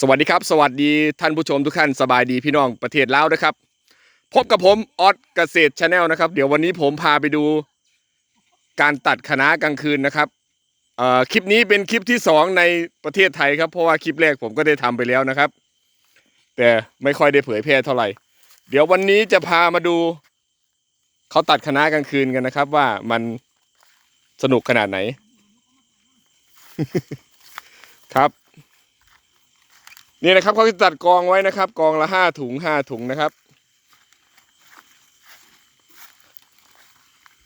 สวัสดีครับ สวัสดีท่านผู้ชมทุกท่านสบายดีพี่น้องประเทศลาวนะครับ พบกับผมออสเกษตรชาแนลนะครับ เดี๋ยววันนี้ผมพาไปดูการตัดคณะกลางคืนนะครับเอ่อคลิปนี้เป็นคลิปที่สองในประเทศไทยครับเพราะว่าคลิปแรกผมก็ได้ทำไปแล้วนะครับ แต่ไม่ค่อยได้เผยแพร่เท่าไหร่ เดี๋ยววันนี้จะพามาดูเขาตัดคณะกลางคืนกันนะครับ ว่ามันสนุกขนาดไหน ครับ นี่นะครับเขาจะตัดกองไว้นะครับ กองละห้าถุงห้าถุงนะครับ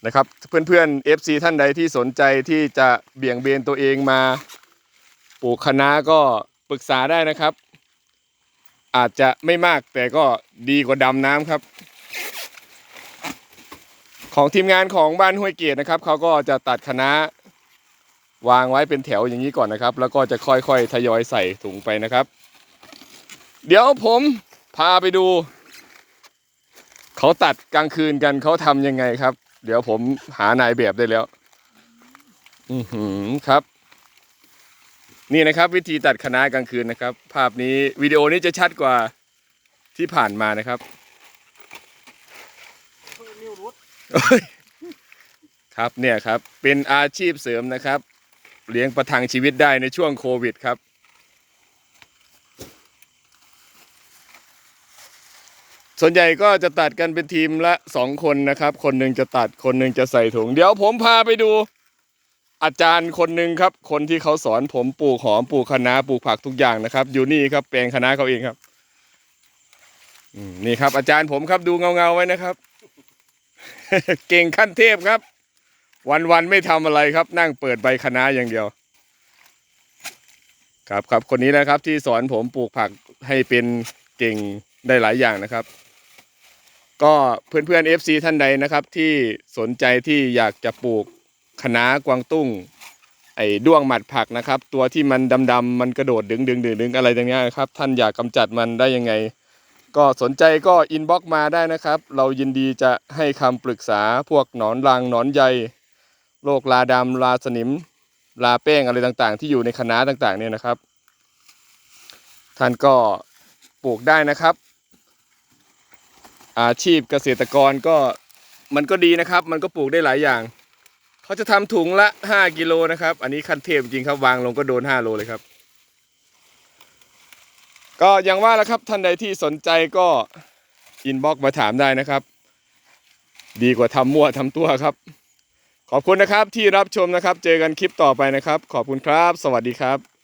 นะครับเพื่อนๆ FC ท่านใดที่สนใจที่จะเบี่ยงเบนตัวเองมาปลูกคะน้าก็ปรึกษาได้นะครับ อาจจะไม่มากแต่ก็ดีกว่าดำน้ำครับ ของทีมงานของบ้านห้วยเกียรตินะครับเขาก็จะตัดคะน้าวางไว้เป็นแถวอย่างนี้ก่อนนะครับ แล้วก็จะค่อยๆทยอยใส่ถุงไปนะครับ เดี๋ยวผมพาไปดู เขาตัดกลางคืนกันเขาทำยังไงครับ เดี๋ยวผมหานายแบบได้แล้ว อือหือครับ นี่นะครับวิธีตัดคณะกลางคืนนะครับ ภาพนี้วิดีโอนี้จะชัดกว่าที่ผ่านมานะครับครับเนี่ยครับเป็นอาชีพเสริมนะครับ เลี้ยงประทังชีวิตได้ในช่วงโควิดครับ ส่วนใหญ่ก็จะตัดกันเป็นทีมละสองคนนะครับ คนหนึ่งจะตัดคนหนึ่งจะใส่ถุง เดี๋ยวผมพาไปดู อาจารย์คนหนึ่งครับ คนที่เขาสอนผมปลูกหอมปลูกคะน้าปลูกผักทุกอย่างนะครับ อยู่นี่ครับแปลงคะน้าเขาเองครับนี่ครับ อาจารย์ผมครับดูเงาเงาๆไว้นะครับ เก่งขั้นเทพครับ วันๆไม่ทำอะไรครับ นั่งเปิดใบคะน้าอย่างเดียว ครับครับคนนี้นะครับที่สอนผมปลูกผักให้เป็นเก่งได้หลายอย่างนะครับ ก็เพื่อนเพื่อนๆ FC ท่านใดนะครับ ที่สนใจที่อยากจะปลูกคะน้ากวางตุ้ง ไอ้ด้วงหมัดผักนะครับ ตัวที่มันดำๆมันกระโดดดึงดึงดึงดึงอะไรตรงเนี้ยครับ ท่านอยากกำจัดมันได้ยังไง ก็สนใจก็อินบ็อกมาได้นะครับ เรายินดีจะให้คำปรึกษาพวกหนอนรางหนอนใยโรคลาดำลาสนิม ลาแป้งอะไรต่างๆ ที่อยู่ในคะน้าต่างๆเนี่ยนะครับ ท่านก็ปลูกได้นะครับ อาชีพเกษตรกรก็มันก็ดีนะครับ มันก็ปลูกได้หลายอย่าง เขาจะทำถุงละ 5 กิโลนะครับ อันนี้ขั้นเทพจริงครับวางลงก็โดน 5 โลเลยครับ ก็อย่างว่าแล้วครับท่านใดที่สนใจก็อินบ็อกมาถามได้นะครับ ดีกว่าทำมั่วทำตัวครับ ขอบคุณนะครับที่รับชมนะครับ เจอกันคลิปต่อไปนะครับ ขอบคุณครับ สวัสดีครับ